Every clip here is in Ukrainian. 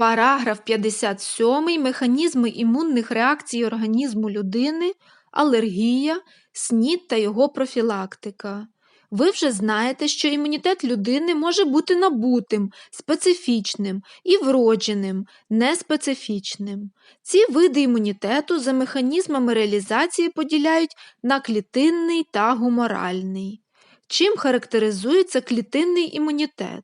Параграф 57. Механізми імунних реакцій організму людини, алергія, СНІД та його профілактика. Ви вже знаєте, що імунітет людини може бути набутим, специфічним і вродженим, неспецифічним. Ці види імунітету за механізмами реалізації поділяють на клітинний та гуморальний. Чим характеризується клітинний імунітет?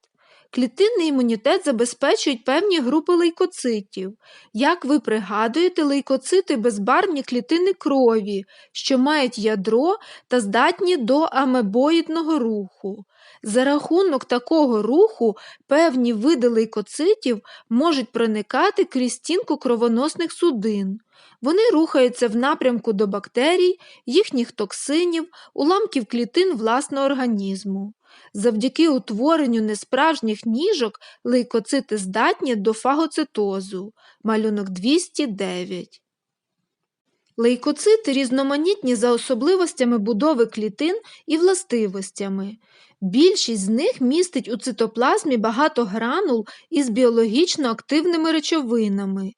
Клітинний імунітет забезпечують певні групи лейкоцитів. Як ви пригадуєте, лейкоцити безбарвні клітини крові, що мають ядро та здатні до амебоїдного руху. За рахунок такого руху певні види лейкоцитів можуть проникати крізь стінку кровоносних судин. Вони рухаються в напрямку до бактерій, їхніх токсинів, уламків клітин власного організму. Завдяки утворенню несправжніх ніжок лейкоцити здатні до фагоцитозу. Малюнок 209. Лейкоцити різноманітні за особливостями будови клітин і властивостями. Більшість з них містить у цитоплазмі багато гранул із біологічно активними речовинами.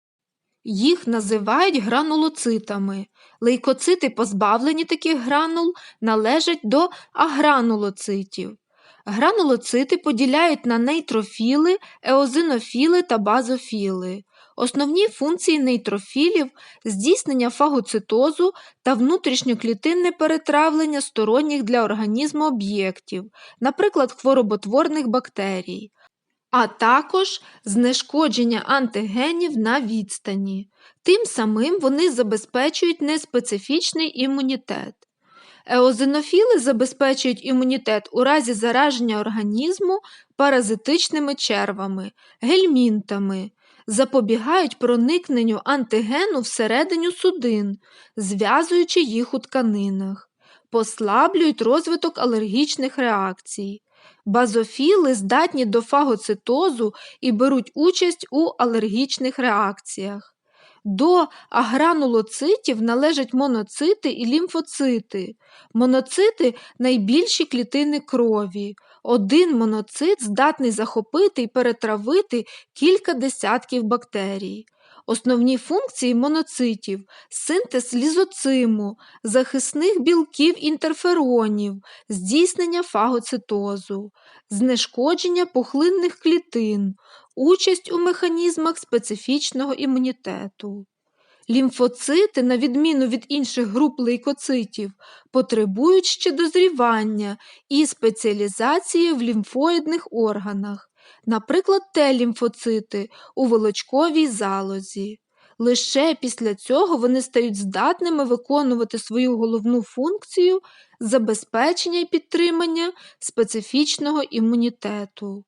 Їх називають гранулоцитами. Лейкоцити, позбавлені таких гранул, належать до агранулоцитів. Гранулоцити поділяють на нейтрофіли, еозинофіли та базофіли. Основні функції нейтрофілів здійснення фагоцитозу та внутрішньоклітинне перетравлення сторонніх для організму об'єктів, наприклад, хвороботворних бактерій, а також знешкодження антигенів на відстані. Тим самим вони забезпечують неспецифічний імунітет. Еозинофіли забезпечують імунітет у разі зараження організму паразитичними червами, гельмінтами, запобігають проникненню антигену всередину судин, зв'язуючи їх у тканинах, послаблюють розвиток алергічних реакцій. Базофіли здатні до фагоцитозу і беруть участь у алергічних реакціях. До агранулоцитів належать моноцити і лімфоцити. Моноцити найбільші клітини крові. Один моноцит здатний захопити і перетравити кілька десятків бактерій. Основні функції моноцитів синтез лізоциму, захисних білків інтерферонів, здійснення фагоцитозу, знешкодження пухлинних клітин, участь у механізмах специфічного імунітету. Лімфоцити, на відміну від інших груп лейкоцитів, потребують ще дозрівання і спеціалізації в лімфоїдних органах, наприклад, Т-лімфоцити у волочковій залозі. Лише після цього вони стають здатними виконувати свою головну функцію забезпечення і підтримання специфічного імунітету.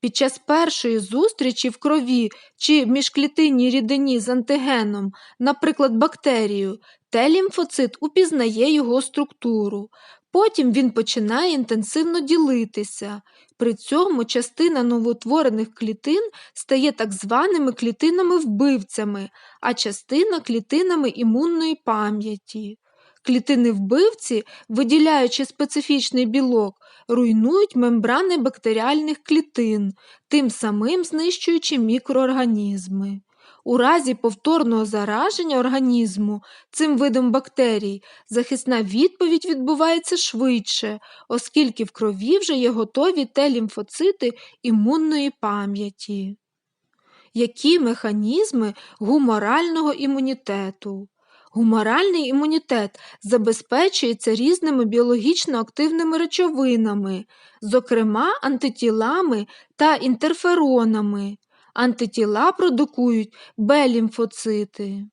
Під час першої зустрічі в крові чи міжклітинній рідині з антигеном, наприклад, бактерію, Т-лімфоцит упізнає його структуру. Потім він починає інтенсивно ділитися. При цьому частина новоутворених клітин стає так званими клітинами-вбивцями, а частина клітинами імунної пам'яті. Клітини вбивці, виділяючи специфічний білок, руйнують мембрани бактеріальних клітин, тим самим знищуючи мікроорганізми. У разі повторного зараження організму цим видом бактерій захисна відповідь відбувається швидше, оскільки в крові вже є готові Т-лімфоцити імунної пам'яті. Які механізми гуморального імунітету? Гуморальний імунітет забезпечується різними біологічно активними речовинами, зокрема антитілами та інтерферонами. Антитіла продукують Б-лімфоцити.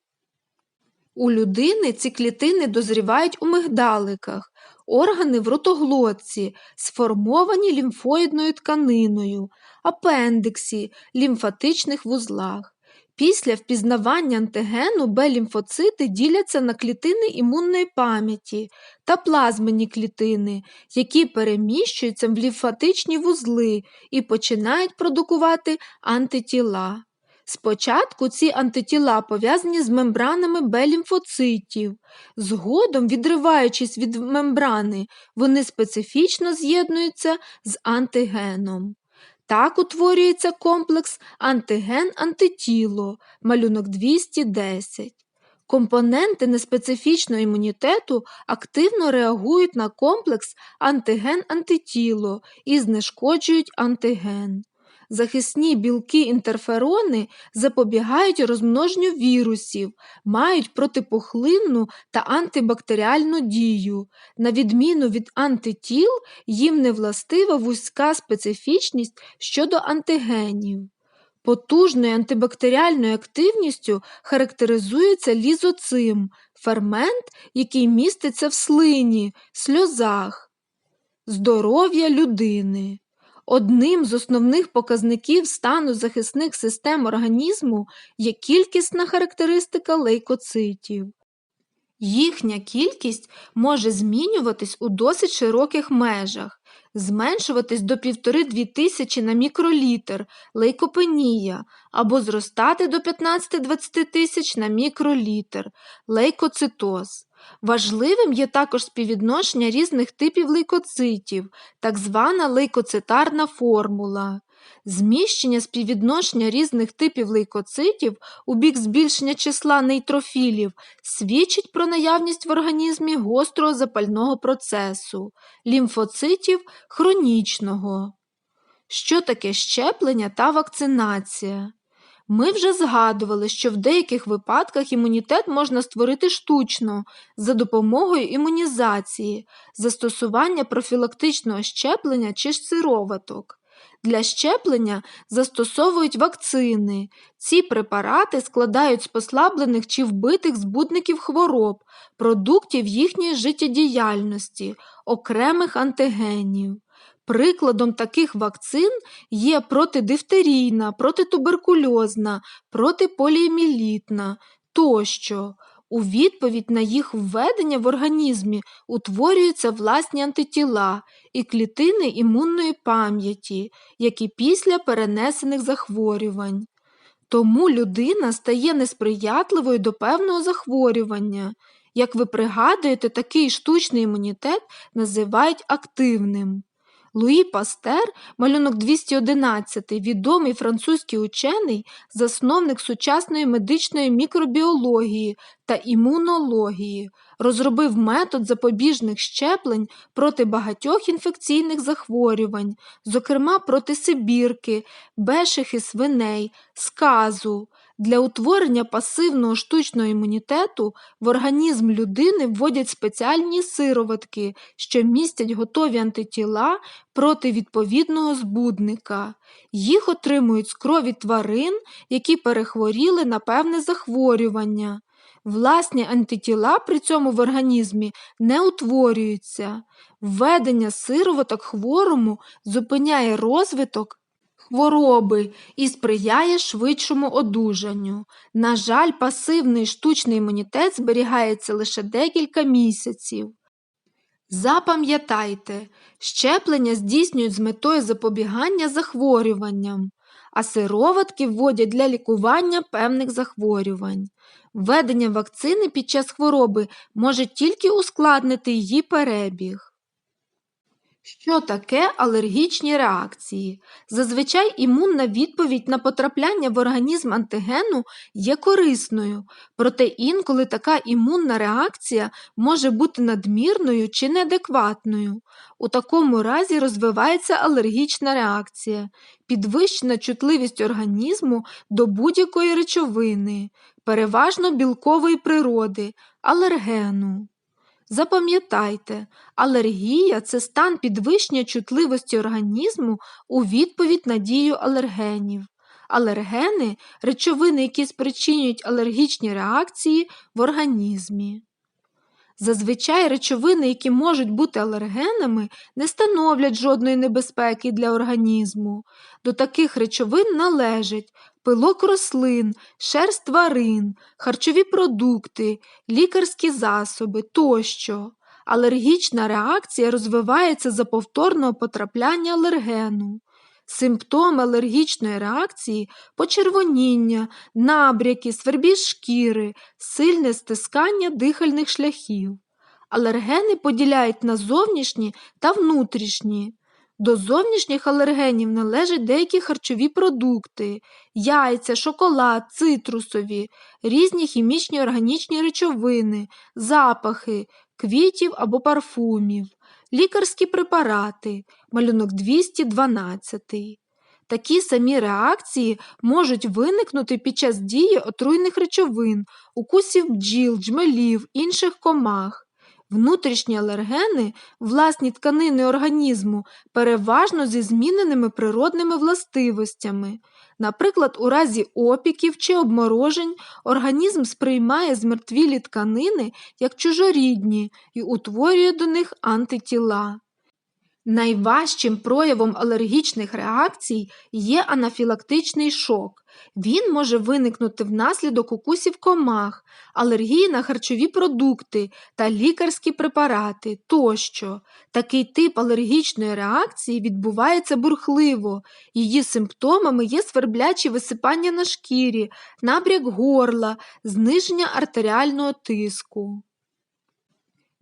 У людини ці клітини дозрівають у мигдаликах, органи в ротоглотці, сформовані лімфоїдною тканиною, апендиксі, лімфатичних вузлах. Після впізнавання антигену Б-лімфоцити діляться на клітини імунної пам'яті та плазмені клітини, які переміщуються в лімфатичні вузли і починають продукувати антитіла. Спочатку ці антитіла пов'язані з мембранами Б-лімфоцитів. Згодом, відриваючись від мембрани, вони специфічно з'єднуються з антигеном. Так утворюється комплекс антиген-антитіло, малюнок 210. Компоненти неспецифічного імунітету активно реагують на комплекс антиген-антитіло і знешкоджують антиген. Захисні білки інтерферони запобігають розмноженню вірусів, мають протипухлинну та антибактеріальну дію. На відміну від антитіл, їм не властива вузька специфічність щодо антигенів. Потужною антибактеріальною активністю характеризується лізоцим фермент, який міститься в слині, сльозах, здоров'я людини. Одним з основних показників стану захисних систем організму є кількісна характеристика лейкоцитів. Їхня кількість може змінюватись у досить широких межах, зменшуватись до 1,5-2 тисячі на мікролітр лейкопенія або зростати до 15-20 тисяч на мікролітр лейкоцитоз. Важливим є також співвідношення різних типів лейкоцитів, так звана лейкоцитарна формула. Зміщення співвідношення різних типів лейкоцитів у бік збільшення числа нейтрофілів свідчить про наявність в організмі гострого запального процесу, лімфоцитів хронічного. Що таке щеплення та вакцинація? Ми вже згадували, що в деяких випадках імунітет можна створити штучно за допомогою імунізації, застосування профілактичного щеплення чи сироваток. Для щеплення застосовують вакцини. Ці препарати складають з послаблених чи вбитих збудників хвороб, продуктів їхньої життєдіяльності, окремих антигенів. Прикладом таких вакцин є протидифтерійна, протитуберкульозна, протиполіемілітна тощо. У відповідь на їх введення в організмі утворюються власні антитіла і клітини імунної пам'яті, як і після перенесених захворювань. Тому людина стає несприятливою до певного захворювання. Як ви пригадуєте, такий штучний імунітет називають активним. Луї Пастер, малюнок 211, відомий французький учений, засновник сучасної медичної мікробіології та імунології, розробив метод запобіжних щеплень проти багатьох інфекційних захворювань, зокрема проти сибірки, бешихи свиней, сказу. Для утворення пасивного штучного імунітету в організм людини вводять спеціальні сироватки, що містять готові антитіла проти відповідного збудника. Їх отримують з крові тварин, які перехворіли на певне захворювання. Власні антитіла при цьому в організмі не утворюються. Введення сироваток хворому зупиняє розвиток хвороби і сприяє швидшому одужанню. На жаль, пасивний штучний імунітет зберігається лише декілька місяців. Запам'ятайте, щеплення здійснюють з метою запобігання захворюванням, а сироватки вводять для лікування певних захворювань. Введення вакцини під час хвороби може тільки ускладнити її перебіг. Що таке алергічні реакції? Зазвичай імунна відповідь на потрапляння в організм антигену є корисною, проте інколи така імунна реакція може бути надмірною чи неадекватною. У такому разі розвивається алергічна реакція, підвищена чутливість організму до будь-якої речовини, переважно білкової природи, алергену. Запам'ятайте, алергія це стан підвищення чутливості організму у відповідь на дію алергенів. Алергени речовини, які спричинюють алергічні реакції в організмі. Зазвичай речовини, які можуть бути алергенами, не становлять жодної небезпеки для організму. До таких речовин належать пилок рослин, шерсть тварин, харчові продукти, лікарські засоби тощо. Алергічна реакція розвивається за повторного потрапляння алергену. Симптоми алергічної реакції почервоніння, набряки, свербіж шкіри, сильне стискання дихальних шляхів. Алергени поділяють на зовнішні та внутрішні. До зовнішніх алергенів належать деякі харчові продукти, яйця, шоколад, цитрусові, різні хімічні органічні речовини, запахи, квітів або парфумів, лікарські препарати, малюнок 212. Такі самі реакції можуть виникнути під час дії отруйних речовин, укусів бджіл, джмелів, інших комах. Внутрішні алергени, власні тканини організму, переважно зі зміненими природними властивостями. Наприклад, у разі опіків чи обморожень організм сприймає змертвілі тканини як чужорідні і утворює до них антитіла. Найважчим проявом алергічних реакцій є анафілактичний шок. Він може виникнути внаслідок укусів комах, алергії на харчові продукти та лікарські препарати тощо. Такий тип алергічної реакції відбувається бурхливо. Її симптомами є сверблячі висипання на шкірі, набряк горла, зниження артеріального тиску.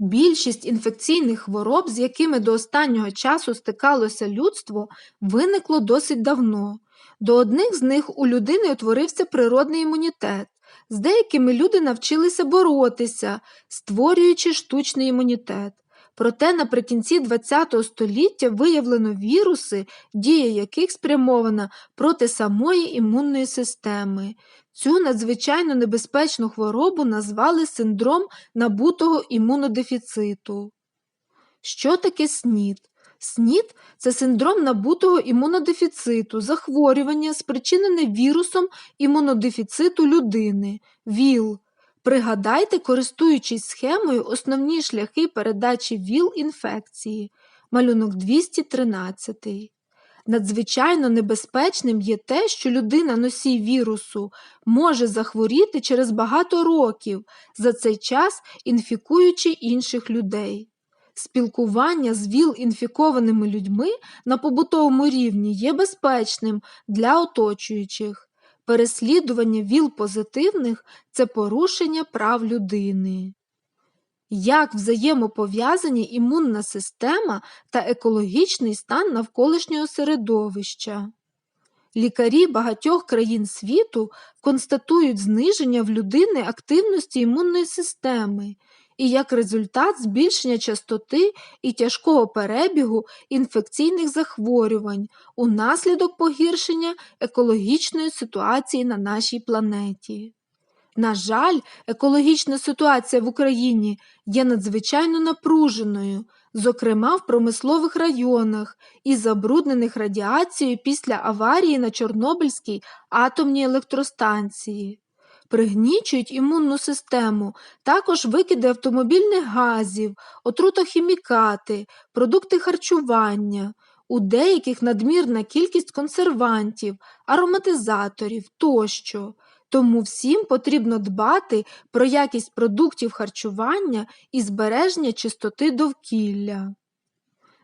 Більшість інфекційних хвороб, з якими до останнього часу стикалося людство, виникло досить давно. До одних з них у людини утворився природний імунітет. З деякими люди навчилися боротися, створюючи штучний імунітет. Проте наприкінці ХХ століття виявлено віруси, дія яких спрямована проти самої імунної системи. Цю надзвичайно небезпечну хворобу назвали синдром набутого імунодефіциту. Що таке СНІД? СНІД це синдром набутого імунодефіциту, захворювання, спричинене вірусом імунодефіциту людини, ВІЛ. Пригадайте, користуючись схемою, основні шляхи передачі ВІЛ-інфекції, малюнок 213. Надзвичайно небезпечним є те, що людина носій вірусу може захворіти через багато років, за цей час інфікуючи інших людей. Спілкування з ВІЛ-інфікованими людьми на побутовому рівні є безпечним для оточуючих. Переслідування ВІЛ-позитивних це порушення прав людини. Як взаємопов'язані імунна система та екологічний стан навколишнього середовища? Лікарі багатьох країн світу констатують зниження в людини активності імунної системи і як результат збільшення частоти і тяжкого перебігу інфекційних захворювань унаслідок погіршення екологічної ситуації на нашій планеті. На жаль, екологічна ситуація в Україні є надзвичайно напруженою, зокрема в промислових районах і забруднених радіацією після аварії на Чорнобильській атомній електростанції. Пригнічують імунну систему, також викиди автомобільних газів, отрутохімікати, продукти харчування, у деяких надмірна кількість консервантів, ароматизаторів тощо. Тому всім потрібно дбати про якість продуктів харчування і збереження чистоти довкілля.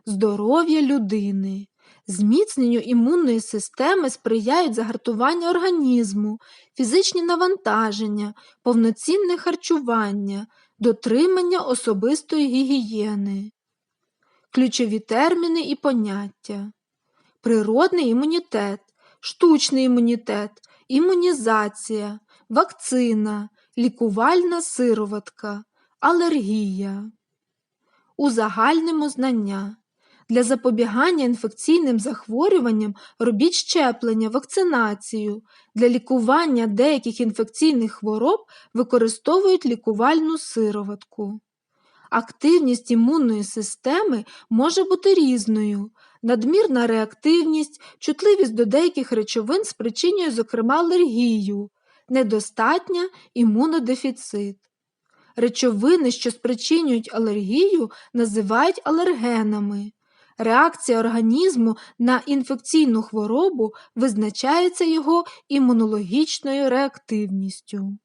Здоров'я людини. Зміцненню імунної системи сприяють загартування організму, фізичні навантаження, повноцінне харчування, дотримання особистої гігієни. Ключові терміни і поняття. Природний імунітет, штучний імунітет, імунізація, вакцина, лікувальна сироватка, алергія. Узагальнимо знання. Для запобігання інфекційним захворюванням робіть щеплення, вакцинацію. Для лікування деяких інфекційних хвороб використовують лікувальну сироватку. Активність імунної системи може бути різною. Надмірна реактивність, чутливість до деяких речовин спричинює, зокрема, алергію, недостатня імунодефіцит. Речовини, що спричинюють алергію, називають алергенами. Реакція організму на інфекційну хворобу визначається його імунологічною реактивністю.